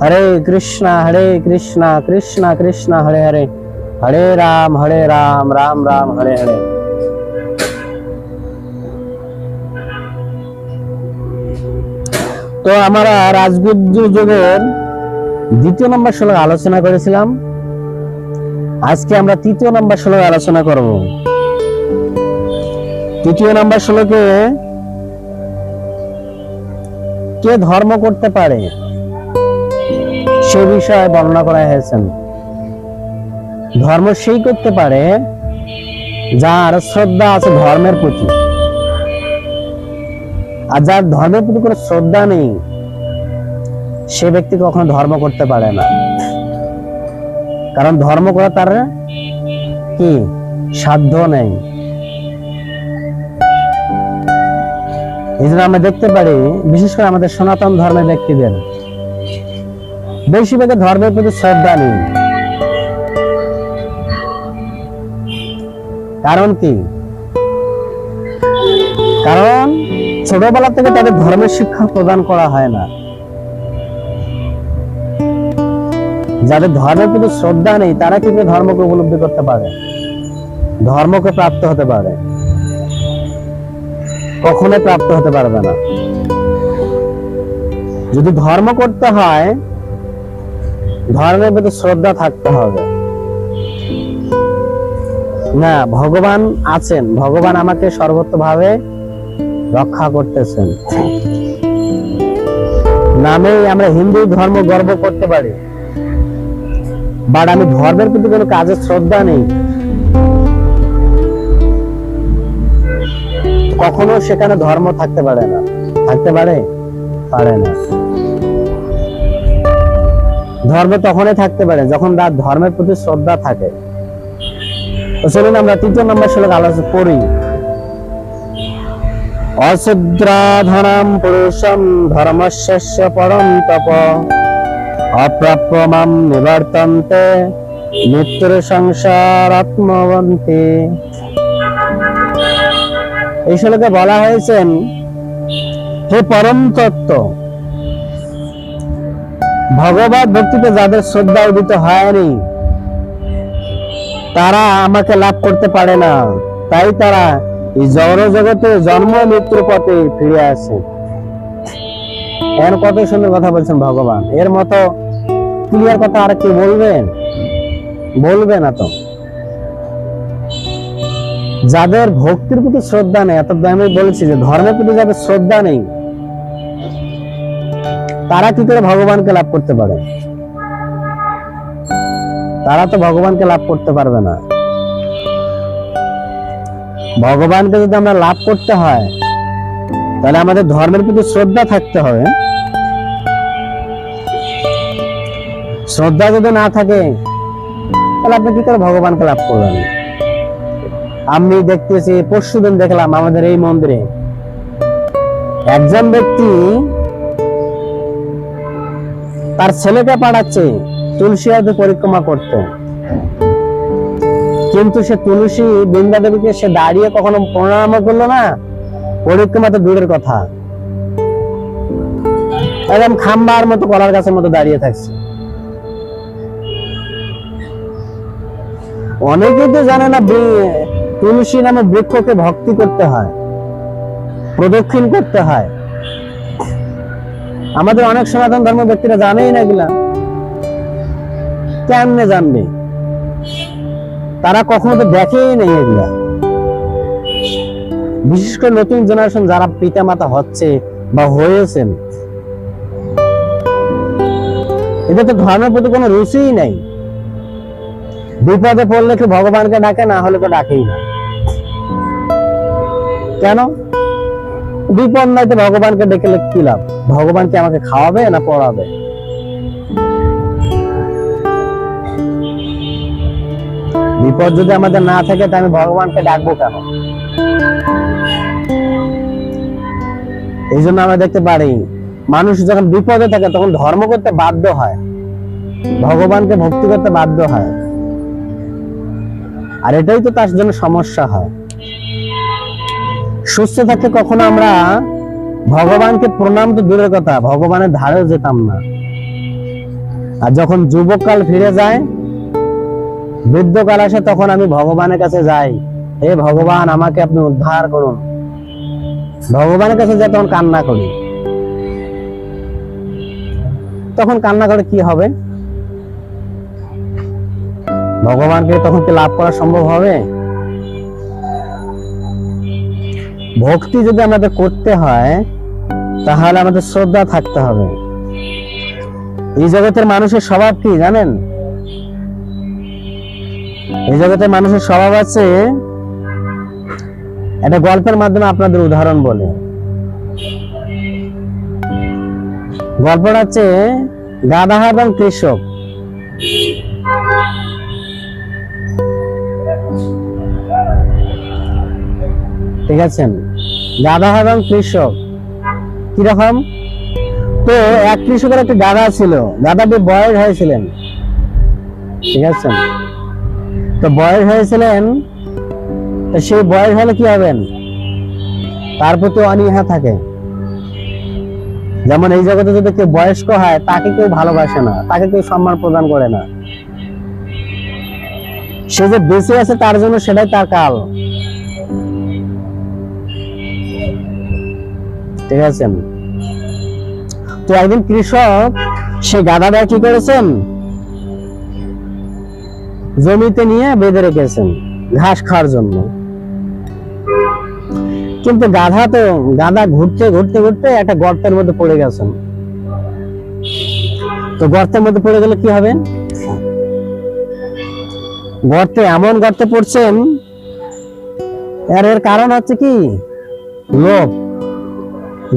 হরে কৃষ্ণ হরে কৃষ্ণ কৃষ্ণ কৃষ্ণ, হরে হরে। হরে রাম হরে রাম রাম রাম, হরে হরে। তো আমরা রাজগুজ্জু যুগের দ্বিতীয় নম্বর শ্লোক আলোচনা করেছিলাম। আজকে আমরা তৃতীয় নম্বর শ্লোক আলোচনা করব। তৃতীয় নম্বর শ্লোকে কে ধর্ম করতে পারে? সে বিষয়ে বর্ণনা করা হয়েছে। ধর্ম সেই করতে পারে যার শ্রদ্ধা আছে ধর্মের প্রতি। আর যার ধর্মের প্রতি কোনো শ্রদ্ধা নেই, সে ব্যক্তি কখনো ধর্ম করতে পারে না। কারণ ধর্ম করা তার কি? সাধ্য নেই। এই আমরা দেখতে পারি, বিশেষ করে আমাদের সনাতন ধর্মের ব্যক্তিদের বেশিরভাগের ধর্মের প্রতি শ্রদ্ধা নেই। কারণ কি? কারণ ছোটবেলা থেকে তাদের ধর্মের শিক্ষা প্রদান করা হয় না। যাদের ধর্মের প্রতি শ্রদ্ধা নেই, তারা কি ধর্মকে উপলব্ধি করতে পারে? ধর্মকে প্রাপ্ত হতে পারে। কখনোই প্রাপ্ত হতে পারবে না। যদি ধর্ম করতে হয় ধর্মের প্রতি শ্রদ্ধা থাকতে হবে। না, ভগবান আছেন। ভগবান আমাকে সর্বত্রভাবে রক্ষা করতেছেন। নামেই আমরা হিন্দু ধর্ম গর্ব করতে পারি। বাট আমি ধর্মের প্রতি কোনো কাজের শ্রদ্ধা নেই। কখনো সেখানে ধর্ম থাকতে পারে না। থাকতে পারে? পারে না। ধর্ম তখনই থাকতে পারে যখন তার ধর্মের প্রতি শ্রদ্ধা থাকে। চলুন আমরা তৃতীয় নম্বর শ্লোক আলোচনা করি। অশুদ্রাধনাম পুরুষম ধর্মস্য পরম তপ। অপ্রাপ্য মাম নিবর্তন্তে মৃত্যুর সংসার আত্মবন্তে এই শ্লোকে বলা হয়েছে, হে পরম তত্ত্ব ভগবত ভক্তিতে যাদের শ্রদ্ধা উদিত হয়নি, তারা আমাকে লাভ করতে পারে না। তাই তারা এই জগতে জন্ম মৃত্যুর পথে ফিরে আসে। এর কত সুন্দর কথা বলছেন ভগবান। এর মতো ক্লিয়ার কথা আর কি বলবেন? বলবে না তো। যাদের ভক্তির প্রতি শ্রদ্ধা নেই এত আমি বলেছি যে ধর্মের প্রতি যাদের শ্রদ্ধা নেই তারা কি করে ভগবানকে লাভ করতে পারে? তারা তো ভগবানকে লাভ করতে পারবে না। ভগবানকে যদি আমরা লাভ করতে হয়, তাহলে আমাদের ধর্মের প্রতি শ্রদ্ধা থাকতে হবে। শ্রদ্ধা যদি না থাকে, তাহলে আপনি কি করে ভগবানকে লাভ করবেন? আমি দেখতেছি, পরশুদিন দেখলাম আমাদের এই মন্দিরে একজন ব্যক্তি তার ছেলেকে পাঠাচ্ছে, তুলসী আদি পরিক্রমা করতে। কিন্তু সে তুলসী বৃন্দা দেবীকে সে দাঁড়িয়ে কখনো প্রণাম করল না। পরিক্রমা তো দূরের কথা। একদম খাম্বার মতো কলার গাছের মতো দাঁড়িয়ে থাকছে। অনেকেই তো জানে না তুলসী নামে বৃক্ষকে ভক্তি করতে হয়, প্রদক্ষিণ করতে হয়। আমাদের অনেক সনাতন ধর্ম ব্যক্তিরা জানেই না এগুলা। কেমনে জানবে? তারা কখনো তো দেখেই নেই এগুলা। বিশেষ করে নতুন জেনারেশন যারা পিতা মাতা হচ্ছে বা হয়েছেন, এদের তো ধর্মের প্রতি কোনো রুচিই নাই। বিপদে পড়লে কি ভগবানকে ডাকে, না হলে তো ডাকেই না। কেন? বিপদ নাই তো ভগবানকে ডেকে কি লাভ? ভগবান কি আমাকে খাওয়াবে না পড়াবে? বিপদ যদি আমাদের না থাকে তো আমি ভগবানকে ডাকবো কেন? এই জন্য আমরা দেখতে পারি, মানুষ যখন বিপদে থাকে, তখন ধর্ম করতে বাধ্য হয়। ভগবানকে ভক্তি করতে বাধ্য হয়। আর এটাই তো তার জন্য সমস্যা হয়। সুস্থ থাকতে কখনো আমরা ভগবানকে প্রণাম তো দূরের কথা, ভগবানের ধারেও যেতাম না। আর যখন যুবককাল ফিরে যায়, বৃদ্ধকাল আসে, তখন আমি ভগবানের কাছে যাই। হে ভগবান, আমাকে আপনি উদ্ধার করুন। ভগবানের কাছে যাই তখন কান্না করি। তখন কান্না করে কি হবে? ভগবানকে তখন কি লাভ করা সম্ভব হবে? ভক্তি যদি আমাদের করতে হয় তাহলে আমাদের শ্রদ্ধা থাকতে হবে। এই জগতের মানুষের স্বভাব কি জানেন? এই জগতের মানুষের স্বভাব আছে, একটা গল্পের মাধ্যমে আপনাদের উদাহরণ বলে। গল্পটা হচ্ছে গাধা এবং কৃষক। ঠিক আছে? গাধা এবং কৃষক। কীরকম তো এক কৃষকের একটা গাধা ছিল গাধাটি বয়স হয়েছিলেন। ঠিক আছে? তো বয়স হয়েছিলেন, তো সেই বয়স হলে কি হবেন? তার প্রতি অনীহা থাকে। যেমন এই জগতে যদি কেউ বয়স্ক হয়, তাকে কেউ ভালোবাসে না, তাকে কেউ সম্মান প্রদান করে না। সে যে বেঁচে আছে, তার জন্য সেটাই তার কাল। ঠিক আছে। তো একদিন কৃষক, সে গাধাটা কি করেছেন? জমিতে নিয়ে বেঁধে রেখেছেন ঘাস খাওয়ার জন্য। কিন্তু গাধা তো, গাধা ঘুরতে ঘুরতে ঘুরতে একটা গর্তের মধ্যে পড়ে গেছেন। তো গর্তের মধ্যে পড়ে গেলে কি হবে? গর্তে এমন গর্তে পড়ছেন, এর এর কারণ হচ্ছে কি? লোভ।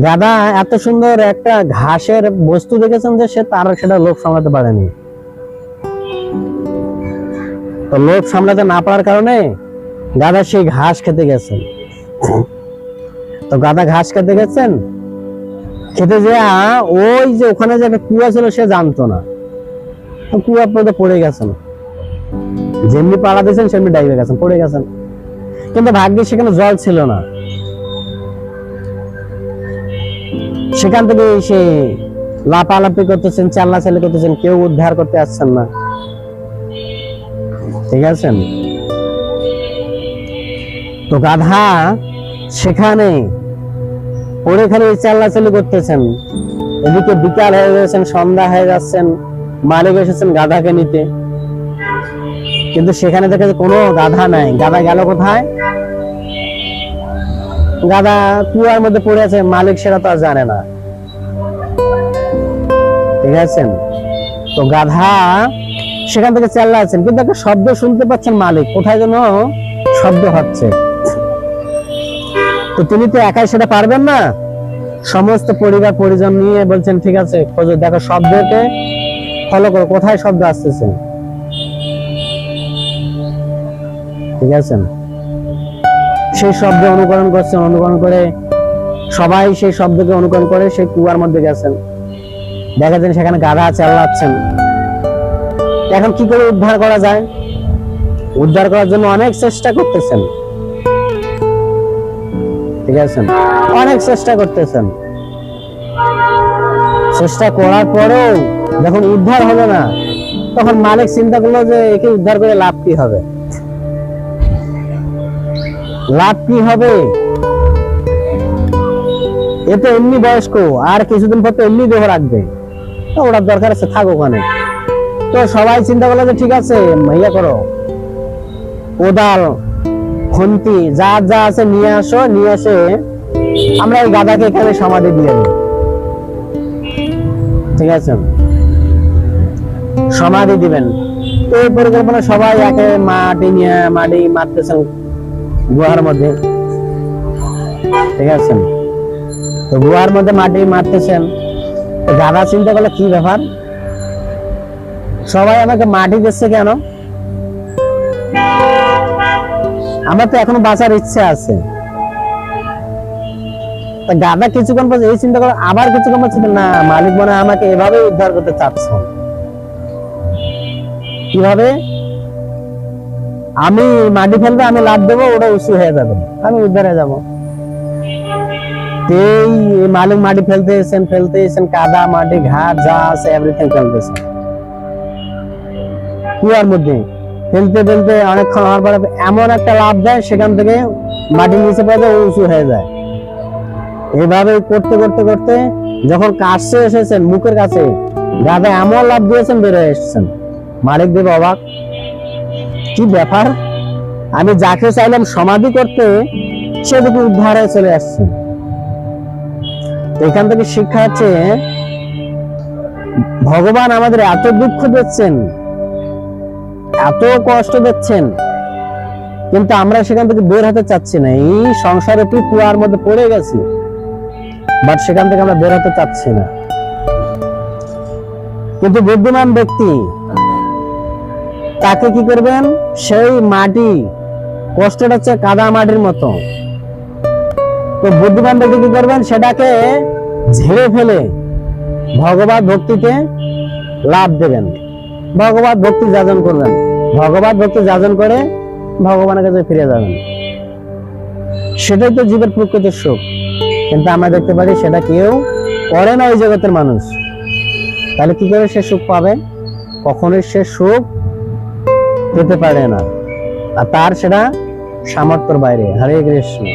গাদা এত সুন্দর একটা ঘাসের বস্তু দেখেছেন যে সে তার সেটা লোভ সামলাতে পারেনি। তো লোভ সামলাতে না পারার কারণে গাদা সেই ঘাস খেতে গেছেন। তো গাদা ঘাস খেতে গেছেন, খেতে যে ওই যে ওখানে যে একটা কুয়া ছিল সে জানতো না। তো কুয়ার মধ্যে পড়ে গেছেন। যেমনি পাড়া দিয়েছেন, সেমনি ডাইবে গেছেন, পড়ে গেছেন। কিন্তু ভাগ্যে সেখানে জল ছিল না। সেখান থেকে সে লাপালাপি করতেছেন চাল্লা চাল্লি করতেছেন, কেউ উদ্ধার করতে আসছেন না। ঠিক আছেন তো গাধা সেখানে পড়ে খালি চাল্লাচাল্লি করতেছেন। এদিকে বিকাল হয়ে যাচ্ছেন সন্ধ্যা হয়ে যাচ্ছেন, মালিক এসেছেন গাধাকে নিতে। কিন্তু সেখানে দেখে কোনো গাধা নাই। গাধা গেল কোথায়? গাধা কুয়ার মধ্যে পড়ে আছে, মালিক সেটা তো আর জানে না। ঠিক আছে? তো গাধা সেখান থেকে চাল্লা আছেন, কিন্তু একটা শব্দ শুনতে পাচ্ছেন মালিক, কোথায় যেন শব্দ হচ্ছে। তো তিনি তো একাই সেটা পারবেন না? সমস্ত পরিবার, পরিজন নিয়ে বলছেন, ঠিক আছে, খোঁজো, দেখো শব্দকে ফলো করো, কোথায় শব্দ আসতেছে? ঠিক আছে? সেই শব্দ অনুকরণ করছেন অনুকরণ করে সবাই সেই শব্দকে অনুকরণ করে সেই কুয়ার মধ্যে গেছেন। দেখা যান সেখানে গাধা চালাচ্ছেন এখন কি করে উদ্ধার করা যায়? উদ্ধার করার জন্য অনেক চেষ্টা করতেছেন। ঠিক আছে অনেক চেষ্টা করতেছেন। চেষ্টা করার পরেও যখন উদ্ধার হলো না, তখন মালিক চিন্তা করল যে একে উদ্ধার করে লাভ কি হবে? লাভ কি হবে? এ তো এমনি বয়স্ক, আর কিছুদিন পর তো এমনি দেহ রাখবে। তো ওটার দরকার আছে, থাক ওখানে। তো সবাই চিন্তা করল যে, ঠিক আছে ইয়ে করো। কোদাল, খুন্তি, যা যা আছে নিয়ে আসো, নিয়ে এসে আমরা এই গাদাকে এখানে সমাধি দিয়ে দিই ঠিক আছে? সমাধি দিবেন। তো এই পরিকল্পনা সবাই একে মাটি নিয়ে, মাটি মারতেছেন। গুহার মধ্যে। ঠিক আছে? তো গুহার মধ্যে মাটি মারতেছেন। গাধা চিন্তা করলে কি ব্যাপার? সবাই আমাকে মাটি দিচ্ছে কেন? আমার তো এখনও বাঁচার ইচ্ছে আছে। গাধা কিছুক্ষণ পর এই চিন্তা করে আবার কিছুক্ষণ পর চিন্তা, না মালিক মনে আমাকে এভাবে উদ্ধার করতে চাচ্ছে। কীভাবে? আমি মাটি ফেলবে আমি লাভ দেবো ওটা উঁচু হয়ে যাবে। আমি উদ্ধার যাব। এই মালিক মাটি ফেলতে এসেছেন ফেলতে এসেছেন কাদা মাটি ঘাট যা আছে এভরিথিং ফেলতেছেন। কুয়ার মধ্যে ফেলতে ফেলতে অনেকক্ষণ হওয়ার পরে এমন একটা লাভ দেয় সেখান থেকে মাটির নিচে পড়ে যায় উঁচু হয়ে যায়। এভাবে করতে করতে করতে যখন কাছে এসেছেন মুখের কাছে গাধা এমন লাভ দিয়েছেন বেরোয় এসেছেন। মালিক দেব অবাক। কি ব্যাপার? আমি যাকে চাইলাম সমাধি করতে, সে দেখি উদ্ধার হয়ে চলে আসছে। এখান থেকে শিক্ষা হচ্ছে, ভগবান আমাদের এত দুঃখ দিচ্ছেন, এত কষ্ট দিচ্ছেন, কিন্তু আমরা সেখান থেকে বের হতে চাচ্ছি না। এই সংসারে কি কুয়ার মধ্যে পড়ে গেছি বাট সেখান থেকে আমরা বের হতে চাচ্ছি না। কিন্তু বুদ্ধিমান ব্যক্তি তাকে কি করবেন? সেই মাটি কষ্টটা হচ্ছে কাদা মাটির মতো। তো বুদ্ধিমান ব্যক্তি কি করবেন? সেটাকে ঝেড়ে ফেলে ভগবত ভক্তিতে লাভ দেবেন। ভগবত ভক্তি যাজন করবেন। ভগবত ভক্তি যাজন করে ভগবানের কাছে ফিরে যাবেন। সেটাই তো জীবের প্রকৃতির সুখ। কিন্তু আমরা দেখতে পারি সেটা কেউ করে না ওই জগতের মানুষ। তাহলে কি করে সে সুখ পাবে? কখনোই সে সুখ পেতে পারে না। আর তার সেটা সামর্থ্যর বাইরে। হরে কৃষ্ণ।